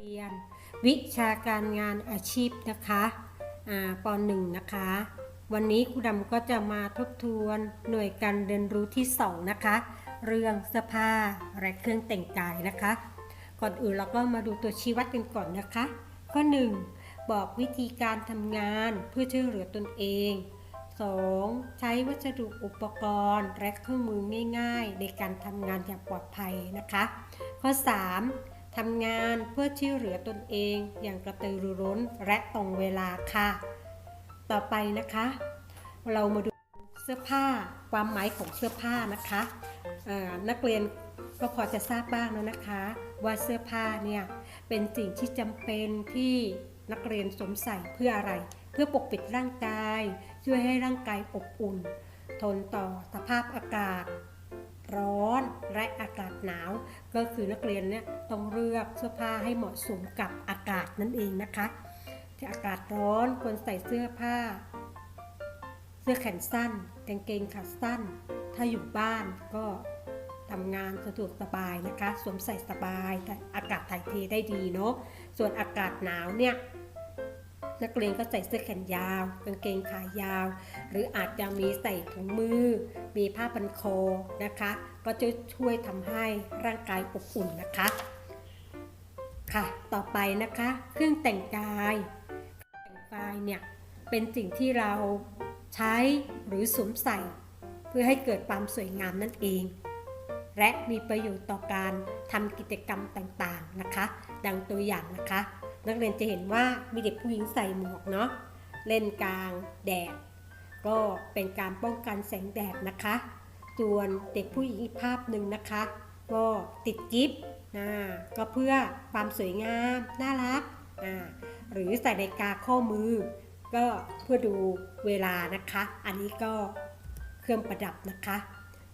เรียน วิชาการงานอาชีพนะคะอ่าปหนึ่งนะคะ วันนี้ครูดำก็จะมาทบทวนหน่วยการเรียนรู้ที่2นะคะ เรื่องเสื้อผ้าและเครื่องแต่งกายนะคะ ก่อนอื่นเราก็มาดูตัวชี้วัดกันก่อนนะคะ ข้อ 1 บอกวิธีการทำงานเพื่อช่วยเหลือตนเอง 2. ใช้วัสดุอุปกรณ์และเครื่องมือง่าย ๆ ในการทำงานอย่างปลอดภัยนะคะ ข้อ 3. ทำงานเพื่อช่วยเหลือตนเองอย่างกระตือรือร้นและตรงเวลาค่ะ ต่อไปนะคะ เรามาดูเสื้อผ้าความหมายของเสื้อผ้านะคะนักเรียนก็พอจะทราบบ้างแล้วนะคะ ว่าเสื้อผ้าเนี่ยเป็นสิ่งที่จำเป็นที่นักเรียนสวมใส่เพื่ออะไร เพื่อปกปิดร่างกาย ช่วยให้ร่างกายอบอุ่น ทนต่อสภาพอากาศ ร้อนและอากาศหนาว ก็คือนักเรียนเนี่ยต้องเลือกเสื้อผ้าให้เหมาะสมกับอากาศนั่นเองนะคะที่อากาศร้อนควรใส่เสื้อผ้า เสื้อแขนสั้นกางเกงขาสั้น ถ้าอยู่บ้านก็ทำงานสะดวกสบายนะคะ สวมใส่สบายแต่อากาศถ่ายเทได้ดีเนาะ ส่วนอากาศหนาวเนี่ย นักเรียนก็ใส่เสื้อแขนยาวกางเกงขายาว หรืออาจจะมีใส่ถุงมือ มีผ้าพันคอนะคะ ก็จะช่วยทำให้ร่างกายอบอุ่นนะคะ ค่ะ ต่อไปนะคะ เครื่องแต่งกายแต่งกายเนี่ยเป็นสิ่งที่เราใช้หรือสวมใส่ เพื่อให้เกิดความสวยงามนั่นเอง และมีประโยชน์ต่อการทำกิจกรรมต่างๆนะคะ ดังตัวอย่างนะคะ นักเรียนจะเห็นว่ามีเด็กผู้หญิงใส่หมวกเนาะเล่นกลางแดด ก็เป็นการป้องกันแสงแดดนะคะส่วนเด็กผู้หญิงอีกภาพหนึ่งนะคะ ก็ติดกิฟต์นะก็เพื่อความสวยงามน่ารักอ่าหรือใส่นาฬิกาข้อมือ ก็เพื่อดูเวลานะคะ อันนี้ก็เครื่องประดับนะคะ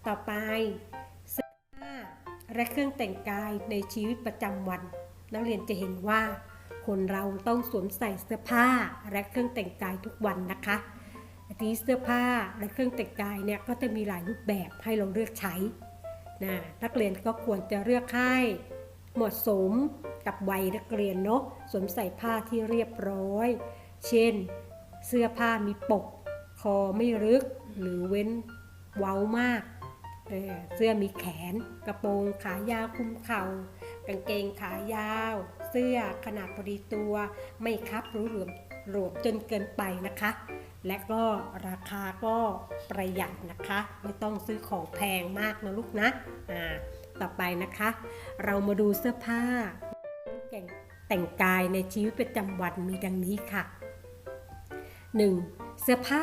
ต่อไปเสื้อผ้าและเครื่องแต่งกายในชีวิตประจำวัน นักเรียนจะเห็นว่า คนเราต้องสวมใส่เสื้อผ้าและเครื่องแต่งกายทุกวันนะคะอันนี้เสื้อผ้าและเครื่องแต่งกายเนี่ยก็จะมีหลายรูปแบบให้เราเลือกใช้นะนักเรียนก็ควรจะเลือกให้เหมาะสมกับวัยนักเรียนเนาะสวมใส่ผ้าที่เรียบร้อย เช่น เสื้อผ้ามีปก คอไม่ลึกหรือเว้นเว้ามากเเสื้อมีแขน กระโปรงขายาวคลุมเข่ากางเกงขายาว เสื้อขนาดพอดีตัว ไม่คับหรือหลวมหลวมจนเกินไปนะคะ และก็ราคาก็ประหยัดนะคะ ไม่ต้องซื้อของแพงมากนะลูกนะอ่าต่อไปนะคะ เรามาดูเสื้อผ้าแต่งแต่งกายในชีวิตประจำวันมีดังนี้ค่ะ 1. เสื้อผ้า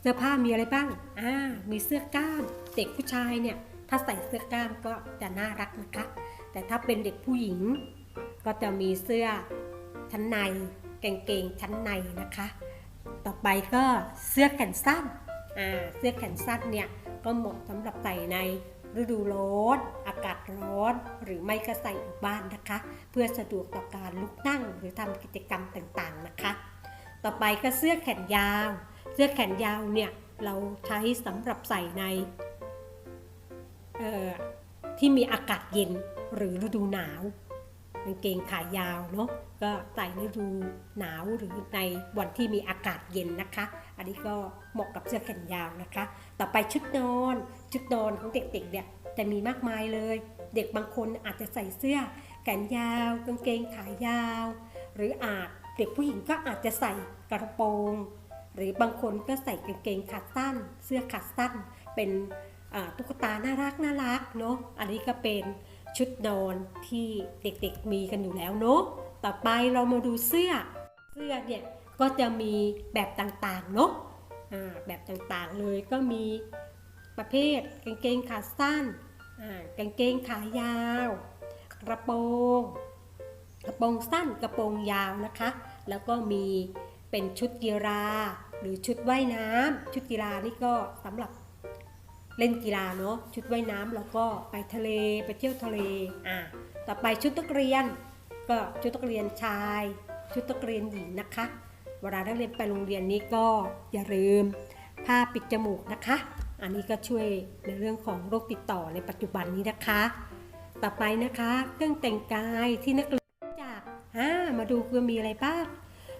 เสื้อผ้ามีอะไรบ้างอ่ามีเสื้อกล้ามเด็กผู้ชายเนี่ยถ้าใส่เสื้อกล้ามก็จะน่ารักนะคะ แต่ถ้าเป็นเด็กผู้หญิง ก็จะมีเสื้อชั้นในกางเกงชั้นในนะคะ ต่อไปก็เสื้อแขนสั้นอ่าเสื้อแขนสั้นเนี่ยก็เหมาะสำหรับใส่ในฤดูร้อนอากาศร้อนหรือไม่ก็ใส่อยู่บ้านนะคะ เพื่อสะดวกต่อการลุกนั่งหรือทำกิจกรรมต่างๆนะคะ ต่อไปก็เสื้อแขนยาว เสื้อแขนยาวเนี่ยเราใช้สำหรับใส่ในที่มีอากาศเย็นหรือฤดูหนาว กางเกงขายาวเนาะก็ใส่ในฤดูหนาวหรือในวันที่มีอากาศเย็นนะคะ อันนี้ก็เหมาะกับเสื้อแขนยาวนะคะ ต่อไปชุดนอนชุดนอนของเด็กๆเนี่ยจะมีมากมายเลย เด็กบางคนอาจจะใส่เสื้อแขนยาวกางเกงขายาว หรืออาจเด็กผู้หญิงก็อาจจะใส่กระโปรงหรือบางคนก็ใส่กางเกงขาสั้น เสื้อขาสั้น เป็นตุ๊กตาน่ารักน่ารักเนาะอันนี้ก็เป็น ชุดนอนที่เด็กๆมีกันอยู่แล้วเนาะ ต่อไปเรามาดูเสื้อ เสื้อเนี่ยก็จะมีแบบต่างๆเนาะแบบต่างๆเลยก็มีประเภทกางเกงขาสั้น กางเกงขายาว กระโปรง กระโปรงสั้น กระโปรงยาวนะคะ แล้วก็มีเป็นชุดกีฬาหรือชุดว่ายน้ำชุดกีฬานี่ก็สำหรับ เล่นกีฬาเนาะชุดว่ายน้ำแล้วก็ไปทะเลไปเที่ยวทะเลอ่าต่อไปชุดนักเรียน ก็ชุดนักเรียนชาย ชุดนักเรียนหญิงนะคะ เวลานักเรียนไปโรงเรียนนี้ก็อย่าลืมผ้าปิดจมูกนะคะ อันนี้ก็ช่วยในเรื่องของโรคติดต่อในปัจจุบันนี้นะคะ ต่อไปนะคะเครื่องแต่งกายที่นักเรียนจากฮะมาดูคือมีอะไรบ้าง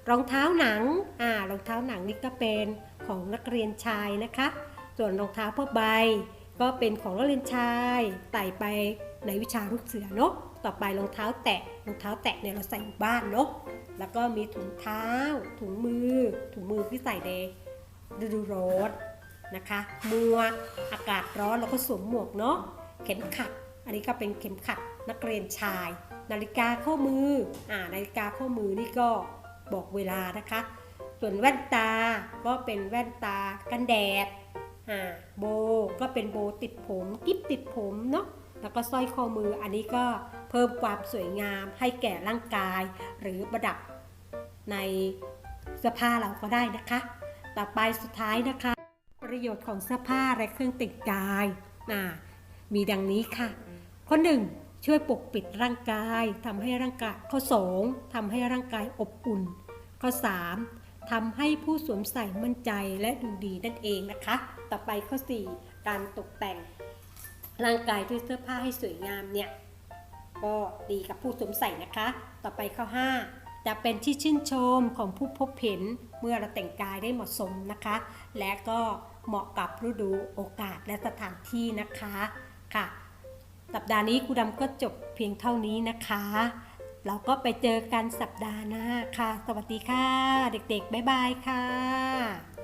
รองเท้าหนังอ่ารองเท้าหนังนี่ก็เป็นของนักเรียนชายนะคะ ส่วนรองเท้าผ้าใบ ก็เป็นของนักเรียนชายใส่ไปในวิชาลูกเสือเนาะต่อไปรองเท้าแตะรองเท้าแตะเนี่ยเราใส่อยู่บ้านเนาะแล้วก็มีถุงเท้า ถุงมือ ถุงมือที่ใส่ในฤดูร้อนนะคะหมวกอากาศร้อนเราก็สวมหมวกเนาะเข็มขัด อันนี้ก็เป็นเข็มขัดนักเรียนชาย นาฬิกาข้อมืออ่านาฬิกาข้อมือนี่ก็บอกเวลานะคะ ส่วนแว่นตาก็เป็นแว่นตากันแดด อ่าโบก็เป็นโบติดผมกิ๊บติดผมเนาะแล้วก็สร้อยข้อมืออันนี้ก็เพิ่มความสวยงามให้แก่ร่างกาย หรือประดับในเสื้อผ้าเราก็ได้นะคะ ต่อไปสุดท้ายนะคะ ประโยชน์ของเสื้อผ้าและเครื่องแต่งกายนะมีดังนี้ค่ะ ข้อหนึ่งช่วยปกปิดร่างกายทำให้ร่างกายข้อสองทำให้ร่างกายอบอุ่น ข้อสาม ทำให้ผู้สวมใส่มั่นใจและดูดีนั่นเองนะคะ ต่อไปข้อสี่การตกแต่ง ร่างกายด้วยเสื้อผ้าให้สวยงามเนี่ยก็ดีกับผู้สวมใส่นะคะ ต่อไปข้อ 5 จะเป็นที่ชื่นชมของผู้พบเห็นเมื่อเราแต่งกายได้เหมาะสมนะคะ และก็เหมาะกับฤดูโอกาสและสถานที่นะคะค่ะ สัปดาห์นี้ครูดำก็จบเพียงเท่านี้นะคะ เราก็ไปเจอกันสัปดาห์หน้าค่ะ สวัสดีค่ะ เด็กๆ บ๊ายบายค่ะ